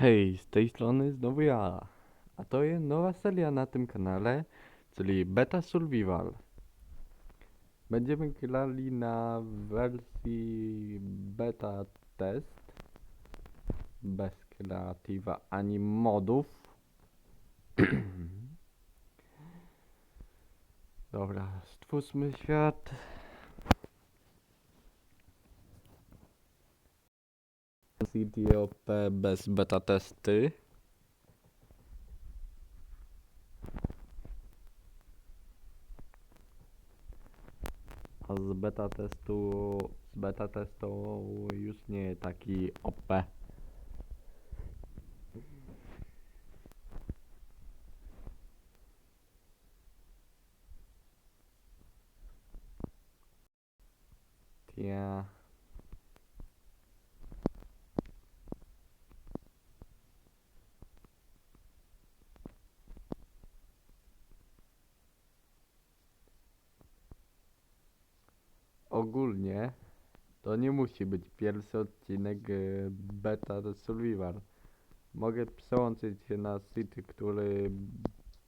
Hej, z tej strony znowu ja. A to jest nowa seria na tym kanale, czyli Beta Survival. Będziemy grali na wersji beta test. Bez kreatywa ani modów. Dobra, stwórzmy świat. CTOP bez beta testy. A z beta testu, z beta testu już nie taki OP. Ja. Ogólnie to nie musi być pierwszy odcinek e, beta survival. Mogę przełączyć się na site, który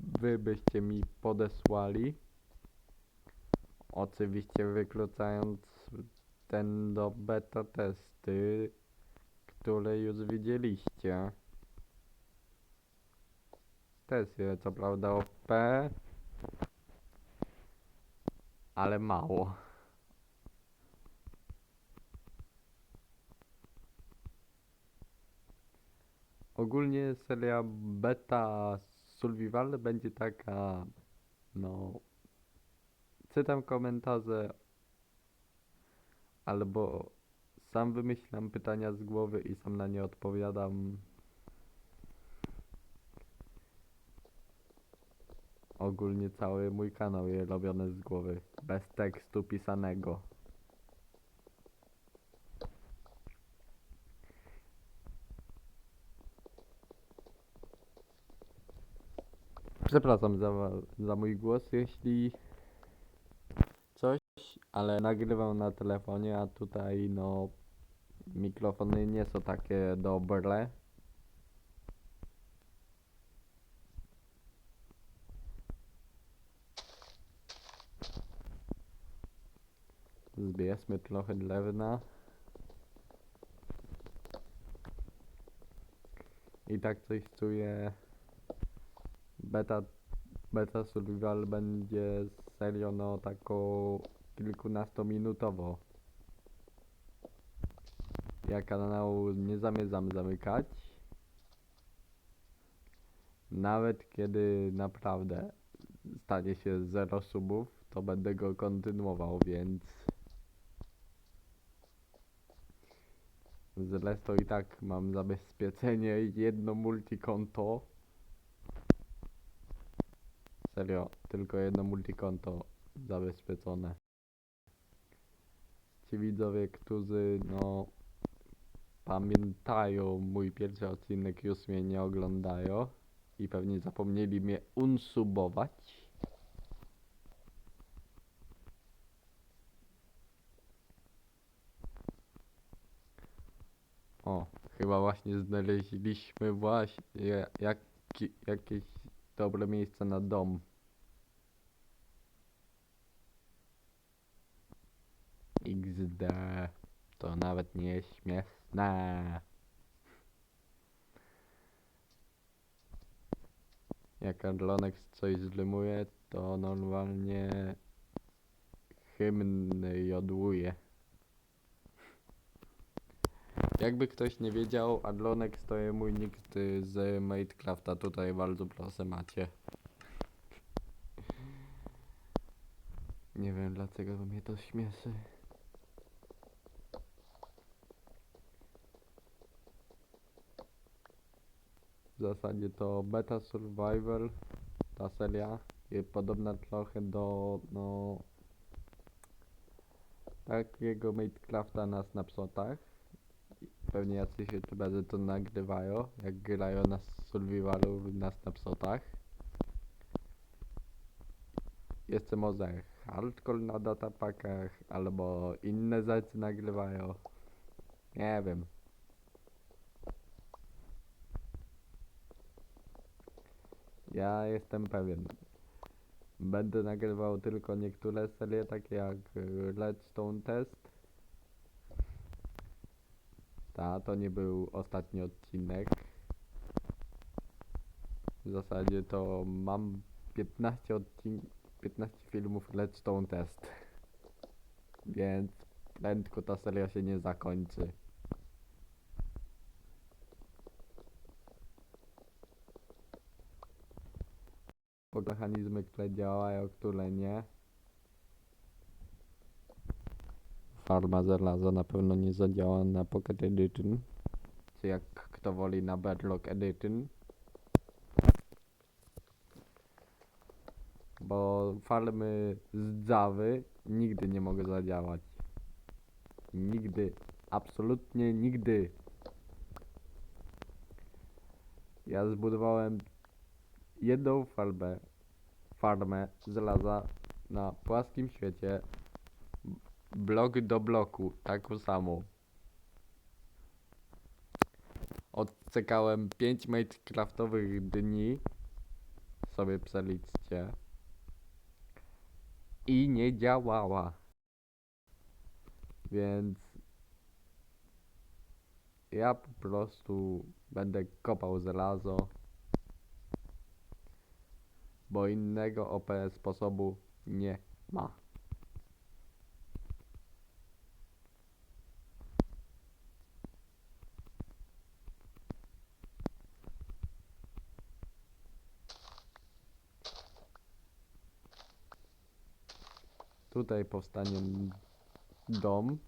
wy byście mi podesłali. Oczywiście wykluczając ten do beta testy, które już widzieliście. Też jest co prawda OP, ale mało. Ogólnie seria beta survival będzie taka, no, czytam komentarze albo sam wymyślam pytania z głowy i sam na nie odpowiadam. Ogólnie cały mój kanał jest robiony z głowy, bez tekstu pisanego. Przepraszam za, za mój głos, jeśli coś, ale nagrywam na telefonie, a tutaj no mikrofony nie są takie dobre. Zbierzmy trochę drewna. I tak coś czuję. Beta, beta survival będzie serią no taką kilkunastominutową. Ja kanału nie zamierzam zamykać. Nawet kiedy naprawdę stanie się zero subów, to będę go kontynuował, więc zresztą i tak mam zabezpieczenie jedno multikonto. Serio, tylko jedno multikonto zabezpieczone. Ci widzowie, którzy no pamiętają mój pierwszy odcinek, już mnie nie oglądają i pewnie zapomnieli mnie unsubować. O, chyba właśnie znaleźliśmy właśnie jaki, jakieś dobre miejsce na dom. To nawet nie śmieszne. Jak Adlonek coś zlymuje, to normalnie hymn jodłuje. Jakby ktoś nie wiedział, Adlonek to jest mój nick y, z Minecrafta. Tutaj bardzo proszę macie. Nie wiem dlaczego mnie to śmieszy. W zasadzie to Beta Survival, ta seria jest podobna trochę do no takiego Minecrafta na snapshotach. Pewnie jacyś youtuberzy to nagrywają, jak grają na survivalu na snapshotach. Jeszcze może hardcore na datapakach, albo inne rzeczy nagrywają. Nie wiem. Ja jestem pewien. Będę nagrywał tylko niektóre serie, takie jak y, Redstone Test. Ta, to nie był ostatni odcinek. W zasadzie to mam 15 odcin 15 filmów Redstone Test. Więc prędko ta seria się nie zakończy. Po mechanizmy, które działają, które nie. Farma żelaza na pewno nie zadziała na Pocket Edition. Czy jak kto woli na Bedrock Edition. Bo farmy z Javy nigdy nie mogę zadziałać. Nigdy. Absolutnie nigdy. Ja zbudowałem jedną farmę, farmę żelaza na płaskim świecie. Blok do bloku, taką samą. Odcekałem 5 Minecraftowych dni. Sobie przeliczcie. I nie działała. Więc ja po prostu będę kopał żelazo. Bo innego OP sposobu nie ma. Tutaj powstanie dom.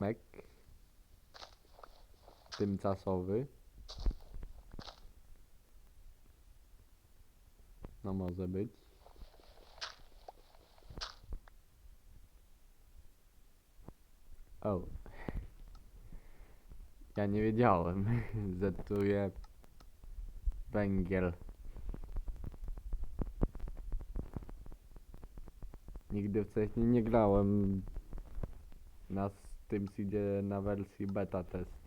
Mek. Tymczasowy. No może być. O. Ja nie wiedziałem, że tu jest węgiel. Nigdy wcześniej nie grałem na tym seedzie na wersji beta test.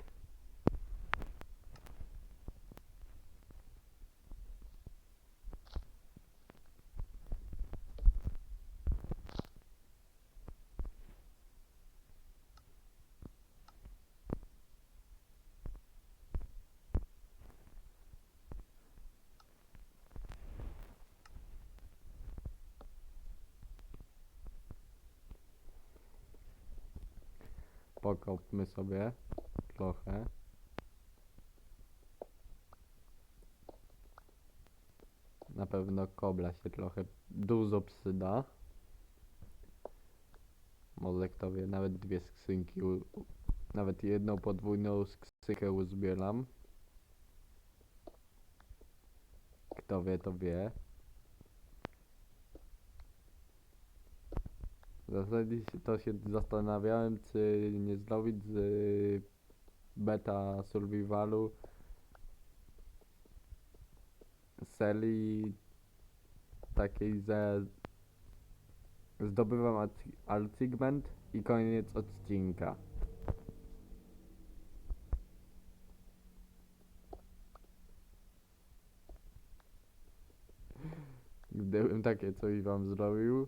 Pokopmy sobie trochę. Na pewno kobla się trochę dużo przyda. Może kto wie, nawet dwie skrzynki, nawet jedną podwójną skrzynkę uzbieram. Kto wie, to wie. W zasadzie się- to się zastanawiałem, czy nie zrobić z y, beta survivalu serii takiej, że zdobywam achi- achievement i koniec odcinka. Gdybym takie coś wam zrobił,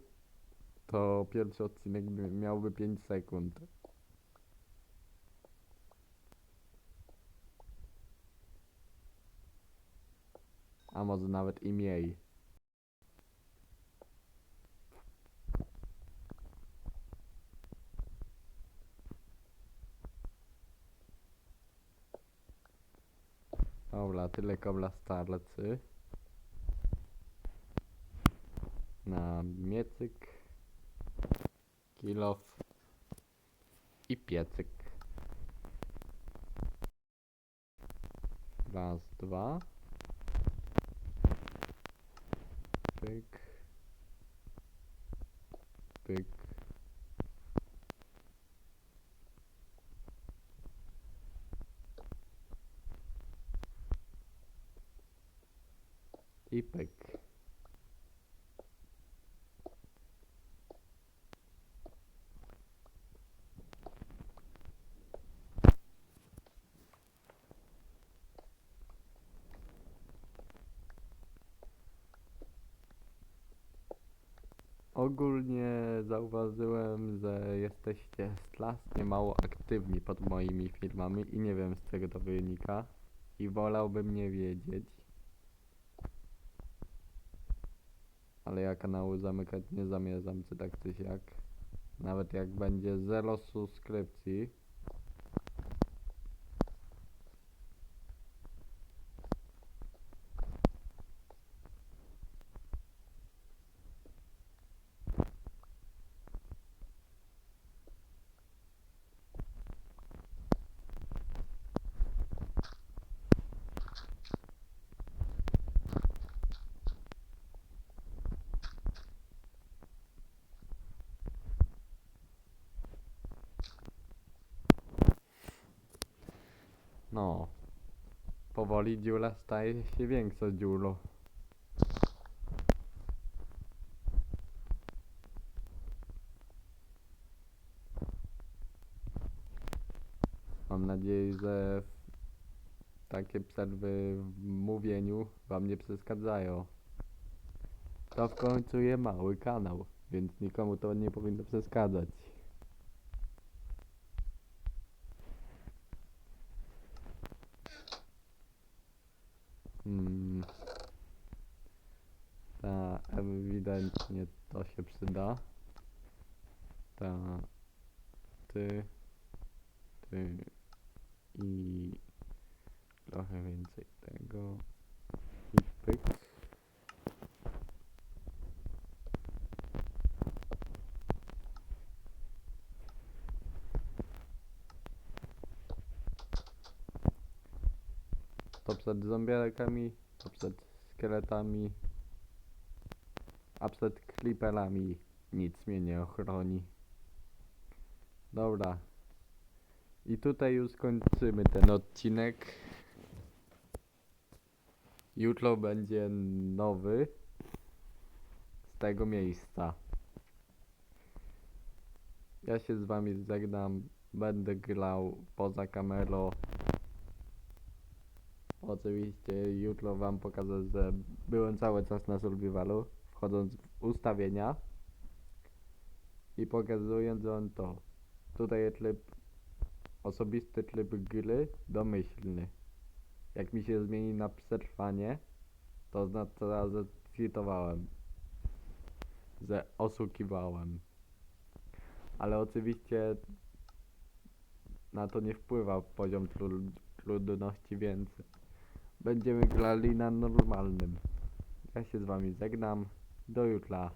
to pierwszy odcinek by- miałby 5 sekund. A może nawet i mniej. Dobra, tyle kobla starcy. Na miecyk, kilof i piecyk. Raz, dwa. Pyk. Pyk. I pyk. Ogólnie zauważyłem, że jesteście strasznie mało aktywni pod moimi filmami i nie wiem z czego to wynika. I wolałbym nie wiedzieć. Ale ja kanału zamykać nie zamierzam, czy tak czy siak. Nawet jak będzie zero subskrypcji. No. Powoli dziura staje się większa dziuro. Mam nadzieję, że takie przerwy w mówieniu wam nie przeszkadzają. To w końcu jest mały kanał, więc nikomu to nie powinno przeszkadzać. Hmm. Ta, ewidentnie to się przyda. Ta, ty, ty i trochę więcej tego i pyk. To przed zombiakami, to przed szkieletami, przed creeperami nic mnie nie ochroni. Dobra. I tutaj już kończymy ten odcinek. Jutro będzie nowy z tego miejsca. Ja się z wami żegnam. Będę grał poza kamerą. Oczywiście jutro wam pokażę, że byłem cały czas na survivalu, wchodząc w ustawienia i pokazując wam to. Tutaj jest tryb osobisty tryb gry domyślny. Jak mi się zmieni na przetrwanie, to oznacza, że cheatowałem. Że oszukiwałem. Ale oczywiście na to nie wpływa poziom tru- trudności, więc będziemy grali na normalnym. Ja się z wami żegnam. Do jutra.